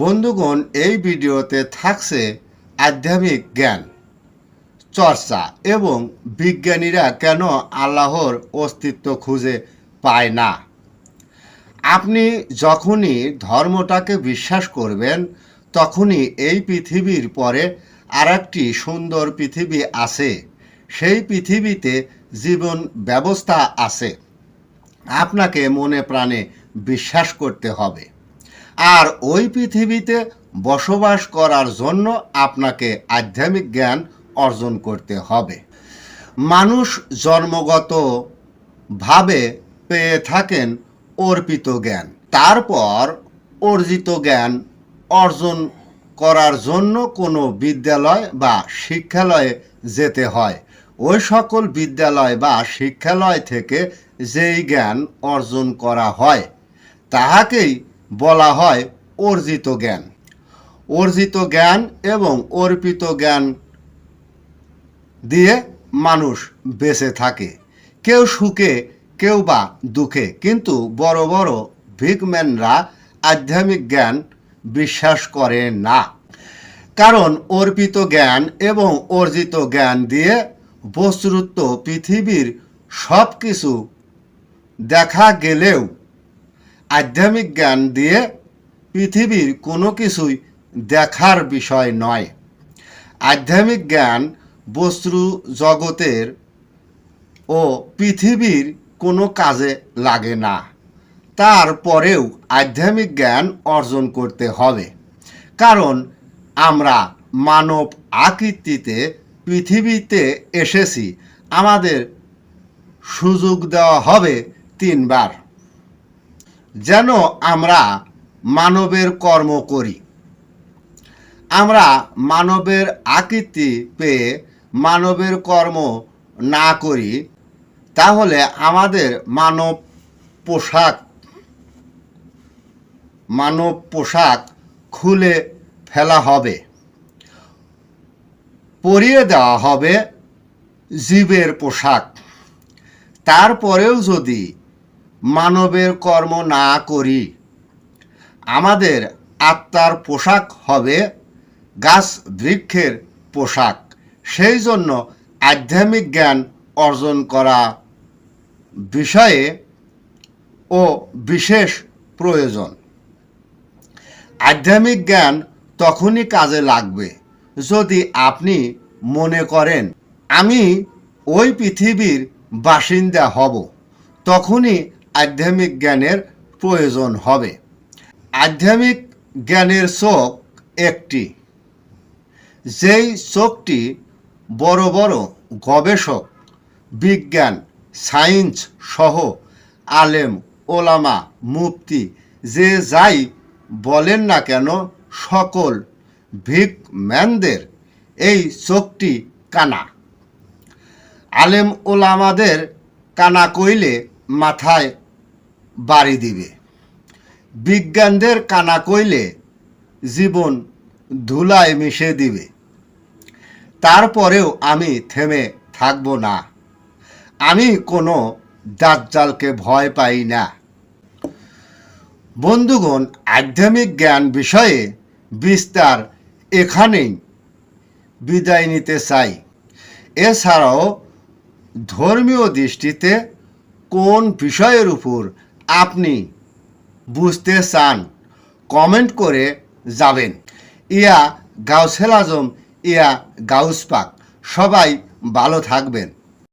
বন্ধুগণ, এই ভিডিওতে থাকছে আধ্যাত্মিক জ্ঞান, চর্চা এবং বিজ্ঞানীরা কেন আল্লাহর অস্তিত্ব খুঁজে পায় না? আপনি যখনই ধর্মটাকে বিশ্বাস করবেন, তখনই এই পৃথিবীর পরে আরেকটি সুন্দর পৃথিবী আছে। সেই পৃথিবীতে জীবন ব্যবস্থা আছে। আপনাকে মনে প্রাণে বিশ্বাস করতে হবে। আর ওই পৃথিবীতে বসবাস করার জন্য আপনাকে আধ্যাত্মিক জ্ঞান অর্জন করতে হবে। মানুষ জন্মগত ভাবে পেয়ে থাকেন অর্পিত জ্ঞান। তারপর অর্জিত জ্ঞান অর্জন করার জন্য কোনো বিদ্যালয় বা শিক্ষালয়ে যেতে হয়। ওই সকল বিদ্যালয় বা শিক্ষালয় থেকে যেই জ্ঞান অর্জন করা হয়, তাহাকেই বলা হয় অর্জিত জ্ঞান। অর্জিত জ্ঞান এবং অর্পিত জ্ঞান দিয়ে মানুষ বেঁচে থাকে। কেউ সুখে, কেউ বা দুঃখে। কিন্তু বড় বড় ভিকম্যানরা আধ্যাত্মিক জ্ঞান বিশ্বাস করে না। কারণ অর্পিত জ্ঞান এবং অর্জিত জ্ঞান দিয়ে বস্তুত পৃথিবীর সব কিছু দেখা গেলেও আধ্যাত্মিক জ্ঞান দিয়ে পৃথিবীর কোনো কিছুই দেখার বিষয় নয়। আধ্যাত্মিক জ্ঞান বস্তু জগতের ও পৃথিবীর কোনো কাজে লাগে না। তারপরেও আধ্যাত্মিক জ্ঞান অর্জন করতে হবে। কারণ আমরা মানব আকৃতিতে পৃথিবীতে এসেছি, আমাদের সুযোগ দেওয়া হবে তিনবার। যেন আমরা মানবের কর্ম করি। আমরা মানবের আকৃতি পেয়ে মানবের কর্ম না করি, তাহলে আমাদের মানব পোশাক মানব পোশাক খুলে ফেলা হবে, পরিয়ে দেওয়া হবে জীবের পোশাক। তারপরেও যদি মানবের কর্ম না করি। আমাদের আত্মার পোশাক হবে গাছ বৃক্ষের পোশাক। সেই জন্য আধ্যাত্মিক জ্ঞান অর্জন করা বিষয়ে ও বিশেষ প্রয়োজন। আধ্যাত্মিক জ্ঞান তখনই কাজে লাগবে যদি আপনি মনে করেন, আমি ওই পৃথিবীর বাসিন্দা হব। তখনই আধ্যাত্মিক জ্ঞানের প্রয়োজন হবে। আধ্যাত্মিক জ্ঞানের চোখ একটি। যেই চোখটি বড় বড় গবেষক, বিজ্ঞান, সায়েন্স সহ আলেম, ওলামা, মুফতি, যে যাই বলেন না কেন, সকল ভিক ম্যানদের এই চোখটি কানা। আলেম ওলামাদের কানা কইলে মাথায় বাড়ি দিবে। বিজ্ঞানদের কানা কইলে জীবন ধুলায় মিশে দিবে। তারপরেও আমি থেমে থাকব না। আমি কোনো দাজ্জালকে ভয় পাই না। বন্ধুগণ, আধ্যাত্মিক জ্ঞান বিষয়ে বিস্তার এখানেই বিদায় নিতে চাই। এছাড়াও ধর্মীয় দৃষ্টিতে কোন বিষয়ের উপর আপনি বুঝতে চান, কমেন্ট করে যাবেন। ইয়া গাউসেল আজম, ইয়া গাউস পাক। সবাই ভালো থাকবেন।